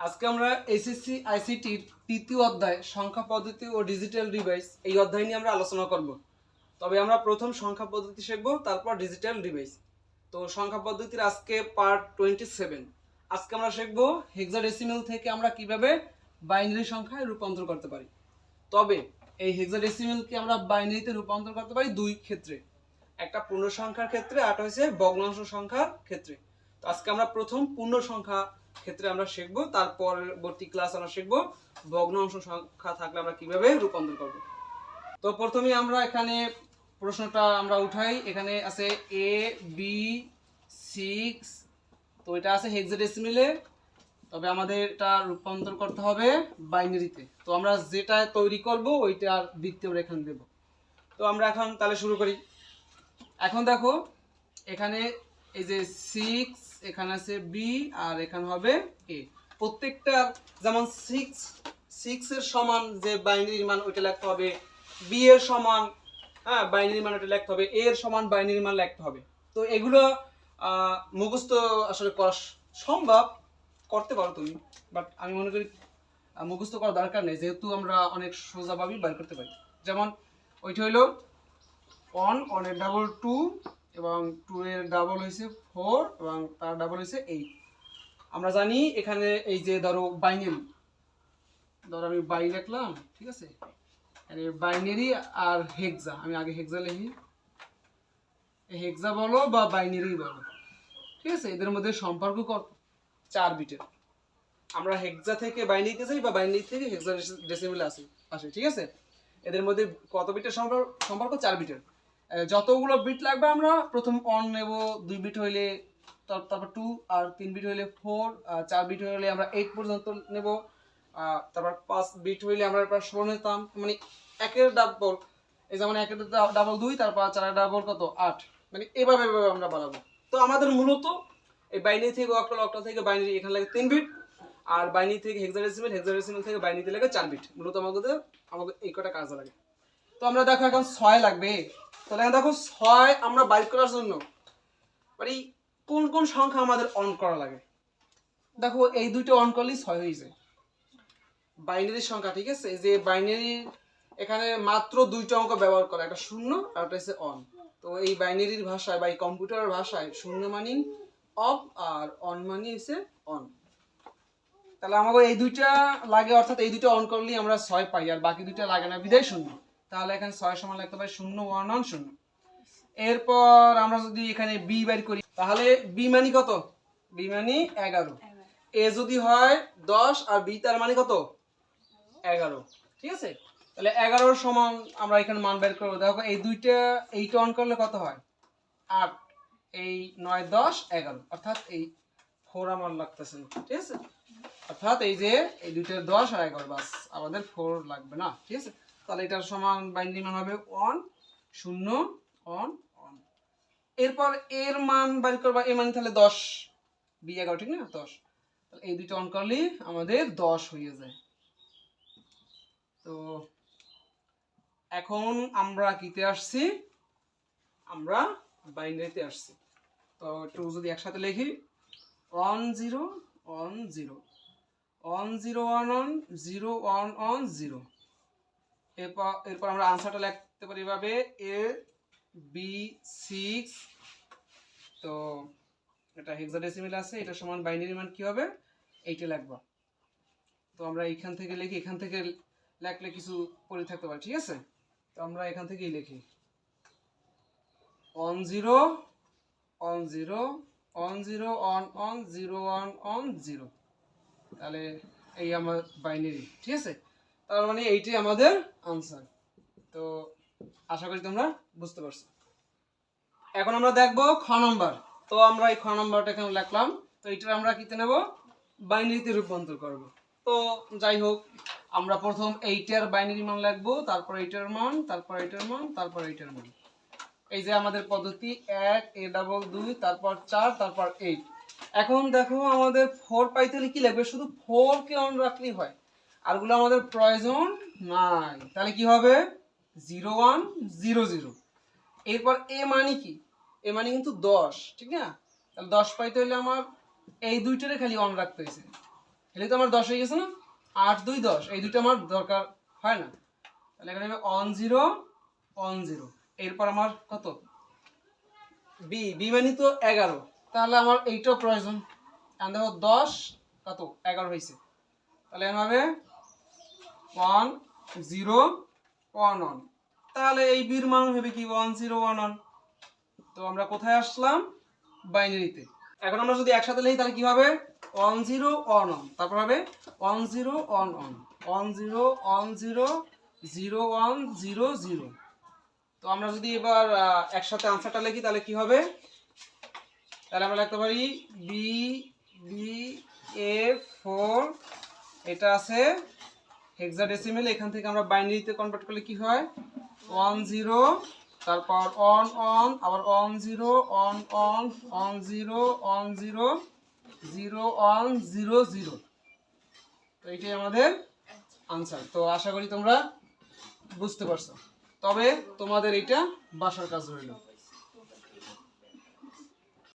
আজকে আমরা এসএসসি, আইসিটির তৃতীয় অধ্যায়, সংখ্যা পদ্ধতি ও ডিজিটাল ডিভাইস এই অধ্যায় নিয়ে আমরা আলোচনা করব। তবে আমরা প্রথম সংখ্যা পদ্ধতি শিখব, তারপর ডিজিটাল ডিভাইস তো সংখ্যা পদ্ধতির আজকে পার্ট টোয়েন্টি সেভেন আজকে আমরা শিখব হেক্সাডেসিমেল থেকে আমরা কীভাবে বাইনারি সংখ্যায় রূপান্তর করতে পারি। তবে এই হেক্সাডেসিমেলকে আমরা বাইনারিতে রূপান্তর করতে পারি দুই ক্ষেত্রে। একটা পূর্ণ সংখ্যার ক্ষেত্রে, আর হচ্ছে ভগ্নাংশ সংখ্যার ক্ষেত্রে। তো আজকে আমরা প্রথম পূর্ণ সংখ্যা ক্ষেত্রে আমরা শিখব তার পরবর্তী ক্লাস আমরা শিখব। ভগ্নাংশ সংখ্যা থাকলে আমরা কীভাবে রূপান্তর করব? তো প্রথমে আমরা এখানে প্রশ্নটা আমরা উঠাই। এখানে আছে এ বি সিক্স তো এটা আছে হেক্সাডেসিমেলে তবে আমাদের এটা রূপান্তর করতে হবে বাইনারিতে। তো আমরা যেটা তৈরি করব, ওইটার দ্বিতীয় এখানে দেব। তো আমরা এখন তাহলে শুরু করি। এখন দেখো, এখানে এই যে সিক্স এখানে আছে বি আর এখানে হবে এ প্রত্যেকটা যেমন সিক্স সিক্স এর সমান যে বাইনারি মান, ওইটা লিখতে হবে। বি এর সমান হ্যাঁ বাইনারি মান ওইটা লিখতে হবে। এ এর সমান বাইনারি মান লিখতে হবে। তো এগুলো মুখস্থ আসলে করা সম্ভব, করতে পারো তুমি। বাট আমি মনে করি মুখস্থ করার দরকার নেই। যেহেতু আমরা অনেক সোজাভাবেই বাইর করতে পারি। যেমন, ওইটা হইল ওয়ান ওয়ানের ডাবল টু এবং টু এর ডাবল হয়েছে ফোর এবং তার ডাবল হয়েছে এইট আমরা জানি এখানে এই যে ধরো বাইনারি ধরো আমি বাই লিখলাম, ঠিক আছে? বাইনারি আর হেক্সা আমি আগে হেক্সা লিখি। হেক্সা বলো বা বাইনারি বলো, ঠিক আছে? এদের মধ্যে সম্পর্ক কত? চার বিটের। আমরা হেক্সা থেকে বাইনারিতে যাই বা বাইনারি থেকে হেক্সা ডেসিমেল আসি, আসে, ঠিক আছে? এদের মধ্যে কত বিটের সম্পর্ক সম্পর্ক? চার বিটের। যতগুলো বিট লাগবে আমরা প্রথম অন নেব, দুই বিট হইলে তারপর টু আর তিন বিট হইলে ফোর চার বিট হইলে আমরা এইট পর্যন্ত নেব তারপর পাঁচ বিট হইলে আমরা প্রায় ষোলো নিতাম মানে একের ডাবল এই যেমন একের ডাবল দুই, তারপর চারের ডাবল কত? আট মানে এভাবে এভাবে আমরা বানাবো তো আমাদের মূলত এই বাইনারি থেকে অক্টাল অক্টাল থেকে বাইনারি এখানে লাগে তিন বিট আর বাইনারি থেকে হেক্সাডেসিমেল হেক্সাডেসিমেল থেকে বাইনারিতে লাগে চার বিট মূলত আমাদের আমাদের এই কটা কাজ লাগে। তো আমরা দেখো এখন ছয় লাগবে। তাহলে এখন দেখো ছয় আমরা বাইর করার জন্য মানে কোন কোন সংখ্যা আমাদের অন করা লাগে? দেখো এই দুইটা অন করলেই ছয় হয়ে যায়। বাইনারি সংখ্যা, ঠিক আছে? যে বাইনারি এখানে মাত্র দুইটা অঙ্ক ব্যবহার করে, একটা শূন্য আর একটা হচ্ছে অন তো এই বাইনারির ভাষায় বা এই কম্পিউটারের ভাষায় শূন্য মানি অফ আর অন মানি হচ্ছে অন তাহলে আমাকে এই দুইটা লাগে, অর্থাৎ এই দুইটা অন করলেই আমরা ছয় পাই, আর বাকি দুইটা লাগে না, বিদায় শূন্য। তাহলে এখানে ছয় সমান লাগতে পারে শূন্য ওয়ান অন শূন্য। এরপর আমরা যদি এখানে বি বের করি, তাহলে বি মানি কত? বি মানি এগারো। এ যদি হয় দশ আর বি তার মানে কত? এগারো। ঠিক আছে? তাহলে এগারোর সমান আমরা এখানে মান বের করব। দেখো, এই দুইটা, এইটা অন করলে কত হয়? আট। এই নয়, দশ, এগারো। অর্থাৎ এই ফোর আমার লাগতেছে। ঠিক আছে? অর্থাৎ এই যে, এই দুইটার দশ আর এগারো, বাস। আমাদের ফোর লাগবে না। ঠিক আছে? তাহলে এটার সমান বাইন্ডিং মান হবে ওয়ান শূন্য অন অন এরপর এর মান বাইর করবা, এর মান তাহলে দশ বি এগারো, ঠিক না? দশ। তাহলে এই দুইটা অন করলেই আমাদের দশ হয়ে যায়। তো এখন আমরা কিতে আসছি? আমরা বাইনারিতে আসছি। তো একটু যদি একসাথে লিখি one zero one zero one zero one one zero one one zero এরপর এরপর আমরা আনসারটা লিখতে পারি এভাবে এ বি সিক্স তো এটা হেক্সাডেসিমেল আছে, এটা সমান বাইনারি মান কি হবে? এইটা লিখবা। তো আমরা এইখান থেকে লিখি, এখান থেকে লেখলে কিছু পড়ে থাকতে পারে, ঠিক আছে? তো আমরা এখান থেকেই লিখি। One zero one zero one zero one one zero one one zero তাহলে এই আমার বাইনারি ঠিক আছে? তার মানে এইটাই আমাদের আনসার তো আশা করি তোমরা বুঝতে পারছ। এখন আমরা দেখব খ নম্বর তো আমরা এই খ নম্বরটা এখানে লিখলাম। তো এইটা আমরা কিতে নেব? বাইনারিতে রূপান্তর করব। তো যাই হোক, আমরা প্রথম এইটার বাইনারি মান লিখব, তারপর এইটার মান, তারপর এইটার মান, তারপর এইটার মান। এই যে আমাদের পদ্ধতি এক, এ ডাবল দুই, তারপর চার, তারপর এইট এখন দেখো আমাদের ফোর পাইতে হলে কি লাগবে? শুধু ফোর কে অন রাখলেই হয়। আরগুলো আমাদের প্রয়োজন নাই। তাহলে কি হবে? Zero one, zero zero. এরপর এ মানে কি? এ মানে কিন্তু দশ, ঠিক না? তাহলে দশ পাইতে হলে আমার এই দুইটারে খালি অন রাখতে হয়েছে এলে তো আমার দশ হয়ে গেছে না? আট, দুই, দশ। এই দুটো আমার দরকার হয় না। তাহলে এখানে হবে অন জিরো অন জিরো। এরপর আমার কত? বি বি মানে তো এগারো। তাহলে আমার এইটাও প্রয়োজন। দেখো দশ, কত? এগারো হয়েছে তাহলে এখানে হবে ওয়ান জিরো ওয়ান ওয়ান। তাহলে এই বির মান হবে কি? One zero one one. তো আমরা কোথায় আসলাম? বাইনারিতে। এখন আমরা যদি একসাথে লিখি, তাহলে কি হবে? One zero one one. তারপর হবে one zero one one. One zero one zero zero one zero zero. তো আমরা যদি এবার একসাথে আনসারটা লিখি, তাহলে কি হবে? তাহলে আমরা লিখতে পারি বি বি এ ফোর এটা আছে হেক্সাডেসিমেল এখান থেকে আমরা বাইনারিতে কনভার্ট করলে কি হয়? ওয়ান জিরো তারপর অন অন আবার one zero one one one zero one zero zero one zero zero তো এইটাই আমাদের আনসার তো আশা করি তোমরা বুঝতে পারছ। তবে তোমাদের এটা বাসার কাজ রইল।